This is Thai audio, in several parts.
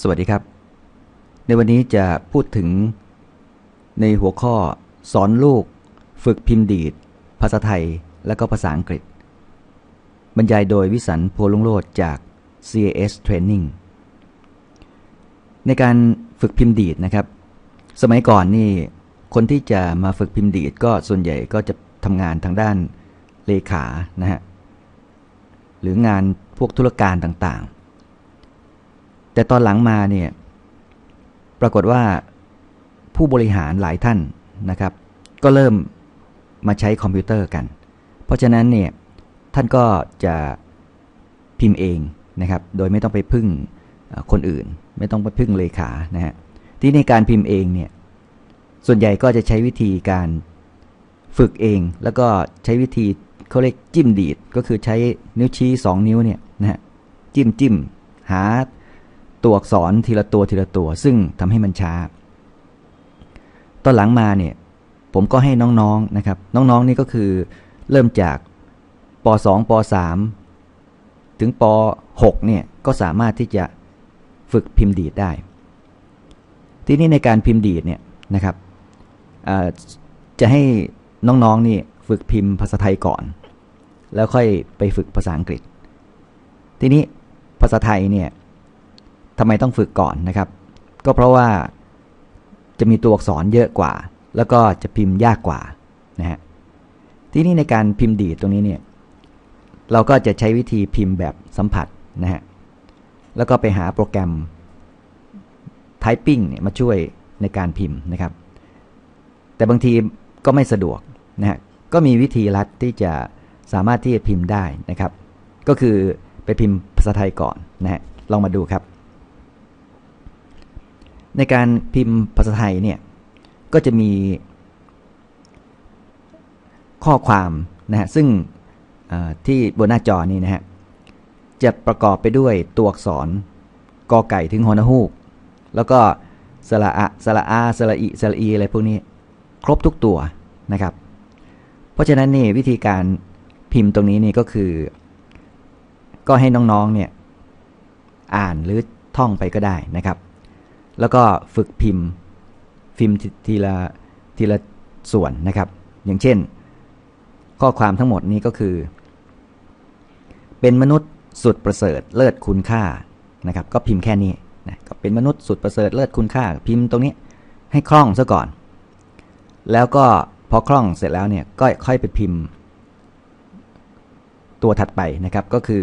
สวัสดีครับ ในวันนี้จะพูดถึง ในหัวข้อสอนลูก ฝึกพิมพ์ดีด ภาษาไทยและก็ภาษาอังกฤษ บรรยายโดยวิสันโพลุงโลดจาก CAS Training ในการฝึกพิมพ์ดีดนะครับ สมัยก่อนนี่คนที่จะมาฝึกพิมพ์ดีดก็ส่วนใหญ่ก็จะทำงานทางด้านเลขานะฮะหรืองานพวกธุรการต่างๆ แต่ตอนหลังมาเนี่ยปรากฏว่าผู้บริหารหลายท่านนะครับ ก็เริ่มมาใช้คอมพิวเตอร์กัน เพราะฉะนั้นเนี่ยท่านก็จะพิมพ์เองนะครับ โดยไม่ต้องไปพึ่งคนอื่น ไม่ต้องไปพึ่งเลขานะฮะที่ในการพิมพ์เองเนี่ยส่วนใหญ่ก็จะใช้วิธีการฝึกเอง แล้วก็ใช้วิธีเขาเรียกจิ้มดีด ก็คือใช้นิ้วชี้ 2 นิ้วเนี่ยนะฮะจิ้มจิ้มหา ตัวอักษรทีละตัวทีละตัว ซึ่งทำให้มันช้า ตอนหลังมาเนี่ยผมก็ให้น้องๆนะครับ น้องๆนี่ก็คือเริ่มจากป .2 ป .3 ถึงป .6 เนี่ยก็สามารถที่จะฝึกพิมพ์ดีดได้ ทีนี้ในการพิมพ์ดีดเนี่ยนะครับจะให้น้องๆนี่ฝึกพิมพ์ภาษาไทยก่อน แล้วค่อยไปฝึกภาษาอังกฤษ ทีนี้ภาษาไทยเนี่ย ทำไมต้องฝึกก่อนนะครับ ก็เพราะว่าจะมีตัวอักษรเยอะกว่า แล้วก็จะพิมพ์ยากกว่านะฮะที่นี่ในการพิมพ์ดีดตรงนี้เนี่ยเราก็จะใช้วิธีพิมพ์แบบสัมผัสนะฮะแล้วก็ไปหาโปรแกรม Typing เนี่ยมาช่วยในการพิมพ์นะครับ แต่บางทีก็ไม่สะดวกนะฮะก็มีวิธีลัดที่จะสามารถที่จะพิมพ์ได้นะครับ ก็คือไปพิมพ์ภาษาไทยก่อนนะฮะลองมาดูครับ ในการพิมพ์ภาษาไทยเนี่ย ก็จะมีข้อความนะฮะซึ่งที่บนหน้าจอนี้นะฮะจะประกอบไปด้วยตัวอักษรกอไก่ถึงฮอนฮูก แล้วก็สระอะสระอาสระอิสระอีอะไรพวกนี้ ครบทุกตัวนะครับ เพราะฉะนั้นนี่วิธีการพิมพ์ตรงนี้นี่ก็คือ ก็ให้น้องๆเนี่ยอ่านหรือท่องไปก็ได้นะครับ แล้วก็ฝึกพิมพ์พิมพ์ทีละทีละส่วนนะครับ อย่างเช่น ข้อความทั้งหมดนี้ก็คือ เป็นมนุษย์สุดประเสริฐเลิศคุณค่านะครับ ก็พิมพ์แค่นี้นะก็เป็นมนุษย์สุดประเสริฐเลิศคุณค่า พิมพ์ตรงนี้ให้คล่องซะก่อน แล้วก็พอคล่องเสร็จแล้วเนี่ยก็ค่อยไปพิมพ์ ตัวถัดไปนะครับก็คือ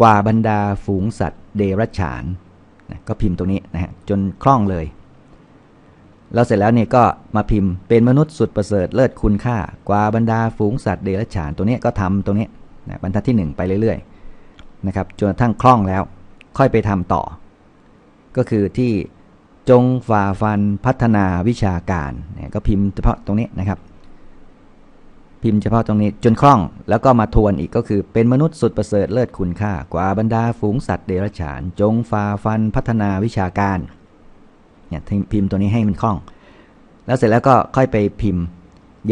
กว่าบรรดาฝูงสัตว์เดรัจฉาน นะก็พิมพ์ตรงนี้นะฮะจนคล่องเลย แล้วเสร็จแล้วเนี่ยก็มาพิมพ์เป็นมนุษย์สุดประเสริฐเลิศคุณค่า กว่าบรรดาฝูงสัตว์เดรัจฉานตัวนี้ก็ทำตรงนี้นะบรรทัดที่ 1 ไปเรื่อยๆนะครับจนกระทั่งคล่องแล้ว ค่อยไปทำต่อ ก็คือที่จงฝ่าฟันพัฒนาวิชาการเนี่ยก็พิมพ์เฉพาะตรงนี้นะครับ พิมพ์เฉพาะตรงนี้จนคล่อง แล้วก็มาทวนอีกก็คือเป็นมนุษย์สุดประเสริฐเลิศคุณค่า กว่าบรรดาฝูงสัตว์เดรัจฉาน จงฝ่าฟันพัฒนาวิชาการเนี่ยพิมพ์ตัวนี้ให้มันคล่อง แล้วเสร็จแล้วก็ค่อยไปพิมพ์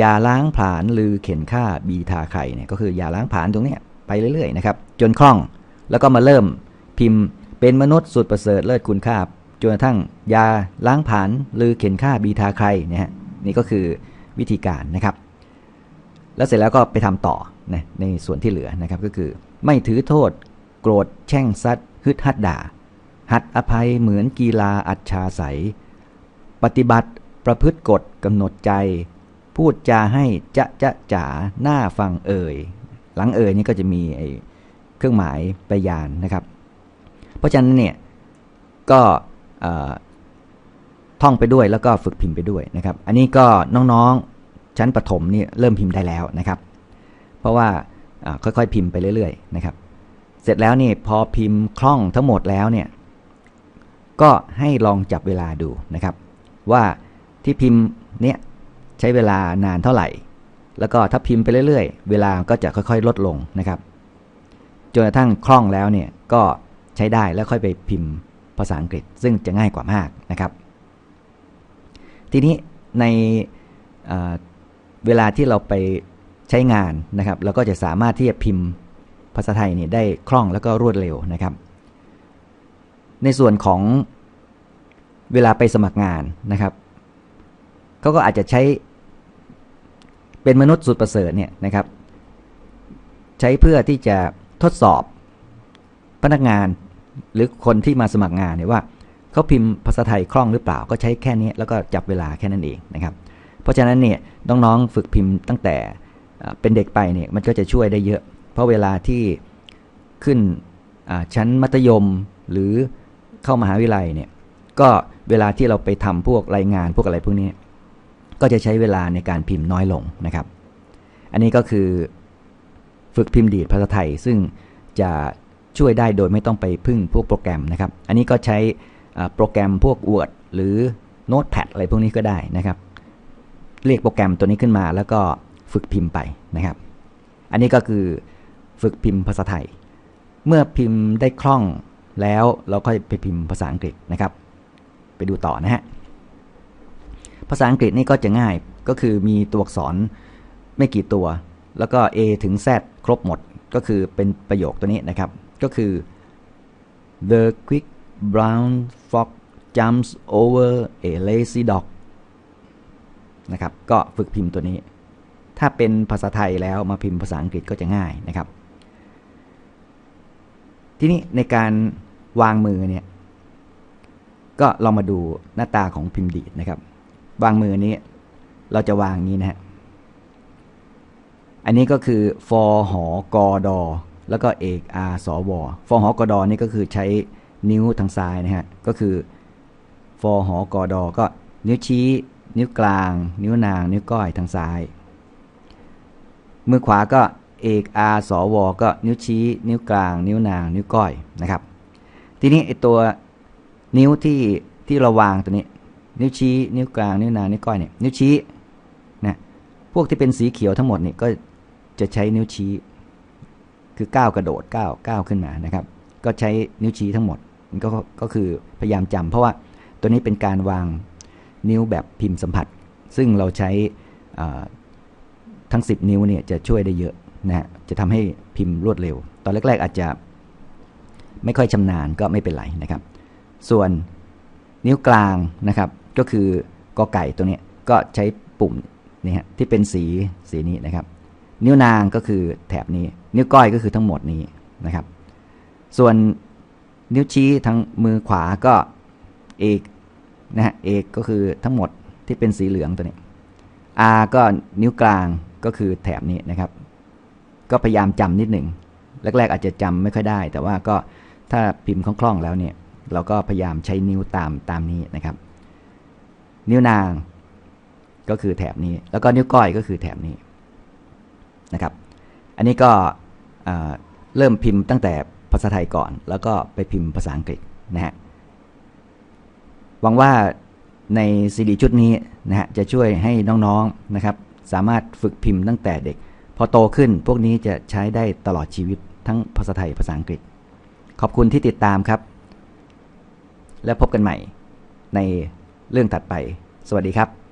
ยาล้างผลาญลือเข็นฆ่าบีทาไข่เนี่ยก็คือยาล้างผลาญตรงนี้ไปเรื่อยๆนะครับจนคล่องแล้วก็มาเริ่มพิมพ์เป็นมนุษย์สุดประเสริฐเลิศคุณค่าจนกระทั่งยาล้างผลาญลือเข็นฆ่าบีทาไครเนี่ยนี่ก็คือวิธีการนะครับ แล้วเสร็จแล้วก็ไปทำต่อนะในส่วนที่เหลือนะครับก็คือ ไม่ถือโทษ โกรธแช่งซัดฮึดฮัดด่า หัดอภัยเหมือนกีฬาอัจฉาใสปฏิบัติประพฤติกฎกำหนดใจ พูดจาให้จะจะจ๋าหน้าฟังเอ่ย หลังเอ่ยนี่ก็จะมีไอเครื่องหมายปยานนะครับ เพราะฉะนั้นเนี่ยก็ท่องไปด้วยแล้วก็ฝึกพิมพ์ไปด้วยนะครับ อันนี้ก็น้องๆ ชั้นประถมนี่เริ่มพิมพ์ได้แล้วนะครับ เพราะว่าค่อยๆพิมพ์ไปเรื่อยๆนะครับ เสร็จแล้วนี่พอพิมพ์คล่องทั้งหมดแล้วเนี่ยก็ให้ลองจับเวลาดูนะครับ ว่าที่พิมพ์เนี่ยใช้เวลานานเท่าไหร่ แล้วก็ถ้าพิมพ์ไปเรื่อยๆ เวลาก็จะค่อยๆ ลดลงนะครับจนกระทั่งคล่องแล้วเนี่ยก็ใช้ได้แล้วค่อยไปพิมพ์ภาษาอังกฤษ ซึ่งจะง่ายกว่ามากนะครับ ทีนี้ใน เวลาที่เราไปใช้งานนะครับเราก็จะสามารถที่จะพิมพ์ภาษาไทยนี่ได้คล่องแล้วก็รวดเร็วนะครับ ในส่วนของเวลาไปสมัครงานนะครับเขาก็อาจจะใช้เป็นมนุษย์สุดประเสริฐเนี่ยนะครับ ใช้เพื่อที่จะทดสอบพนักงานหรือคนที่มาสมัครงานเนี่ยว่าเขาพิมพ์ภาษาไทยคล่องหรือเปล่า ก็ใช้แค่นี้แล้วก็จับเวลาแค่นั้นเองนะครับ เพราะฉะนั้นเนี่ยน้องๆฝึกพิมพ์ตั้งแต่เป็นเด็กไปเนี่ยมันก็จะช่วยได้เยอะ เพราะเวลาที่ขึ้นชั้นมัธยมหรือเข้ามหาวิทยาลัยเนี่ยก็เวลาที่เราไปทำพวกรายงานพวกอะไรพวกนี้ก็จะใช้เวลาในการพิมพ์น้อยลงนะครับ อันนี้ก็คือฝึกพิมพ์ดีดภาษาไทย ซึ่งจะช่วยได้โดยไม่ต้องไปพึ่งพวกโปรแกรมนะครับ อันนี้ก็ใช้โปรแกรมพวก Word หรือ Notepad อะไรพวกนี้ก็ได้นะครับ เรียกโปรแกรมตัวนี้ขึ้นมา แล้วก็ฝึกพิมพ์ไปนะครับ อันนี้ก็คือฝึกพิมพ์ภาษาไทย เมื่อพิมพ์ได้คล่องแล้วเราค่อยไปพิมพ์ภาษาอังกฤษนะครับ ไปดูต่อนะฮะภาษาอังกฤษนี่ก็จะง่ายก็คือมีตัวอักษรไม่กี่ตัว แล้วก็ A ถึง Z ครบหมดก็คือเป็นประโยคตัวนี้นะครับ ก็คือ the quick brown fox jumps over a lazy dog นะครับ ก็ฝึกพิมพ์ตัวนี้ ถ้าเป็นภาษาไทยแล้วมาพิมพ์ภาษาอังกฤษก็จะง่ายนะครับ ทีนี้ในการวางมือเนี่ยก็เรามาดูหน้าตาของพิมพ์ดีดนะครับ วางมือนี้เราจะวางนี้นะฮะอันนี้ก็คือฟอหอกอดอแล้วก็เอกอาสวฟอหอกอดอนี่ก็คือใช้นิ้วทางซ้ายนะฮะก็คือฟอหอกอดอก็นิ้วชี้ นิ้วกลาง นิ้วนาง นิ้วก้อยทางซ้าย มือขวาก็เอกอาสวก็นิ้วชี้ นิ้วกลาง นิ้วนาง นิ้วก้อยนะครับ ทีนี้ไอตัวนิ้วที่ที่เราวางตัวนี้ นิ้วชี้ นิ้วกลาง นิ้วนาง นิ้วก้อยเนี่ย นิ้วชี้นะพวกที่เป็นสีเขียวทั้งหมดนี่ก็จะใช้นิ้วชี้ คือก้าวกระโดดก้าวก้าวขึ้นมานะครับ ก็ใช้นิ้วชี้ทั้งหมดมันก็ก็คือพยายามจำเพราะว่าตัวนี้เป็นการวาง นิ้วแบบพิมพ์สัมผัส ซึ่งเราใช้ทั้ง 10 นิ้วเนี่ยจะช่วยได้เยอะนะฮะจะทำให้พิมพ์รวดเร็ว ตอนแรก ๆ อาจจะไม่ค่อยชำนาญก็ไม่เป็นไรนะครับ ส่วนนิ้วกลางนะครับ ก็คือกอไก่ตัวนี้ก็ใช้ปุ่มนี่ฮะที่เป็นสีสีนี้นะครับ นิ้วนางก็คือแถบนี้ นิ้วก้อยก็คือทั้งหมดนี้นะครับ ส่วนนิ้วชี้ทั้งมือขวาก็เอก นะฮะเอกก็คือทั้งหมดที่เป็นสีเหลืองตัวนี้ R ก็นิ้วกลางก็คือแถบนี้นะครับ ก็พยายามจำนิดหนึ่งแรกๆอาจจะจำไม่ค่อยได้ แต่ว่าก็ถ้าพิมพ์คล่องๆแล้วเนี่ยเราก็พยายามใช้นิ้วตามตามนี้นะครับ นิ้วนางก็คือแถบนี้ แล้วก็นิ้วก้อยก็คือแถบนี้นะครับ อันนี้ก็เริ่มพิมพ์ตั้งแต่ภาษาไทยก่อน แล้วก็ไปพิมพ์ภาษาอังกฤษนะฮะ หวังว่าในซีดีชุดนี้นะฮะจะช่วยให้น้องๆนะครับ สามารถฝึกพิมพ์ตั้งแต่เด็ก พอโตขึ้นพวกนี้จะใช้ได้ตลอดชีวิตทั้งภาษาไทยภาษาอังกฤษ ขอบคุณที่ติดตามครับ และพบกันใหม่ในเรื่องถัดไป สวัสดีครับ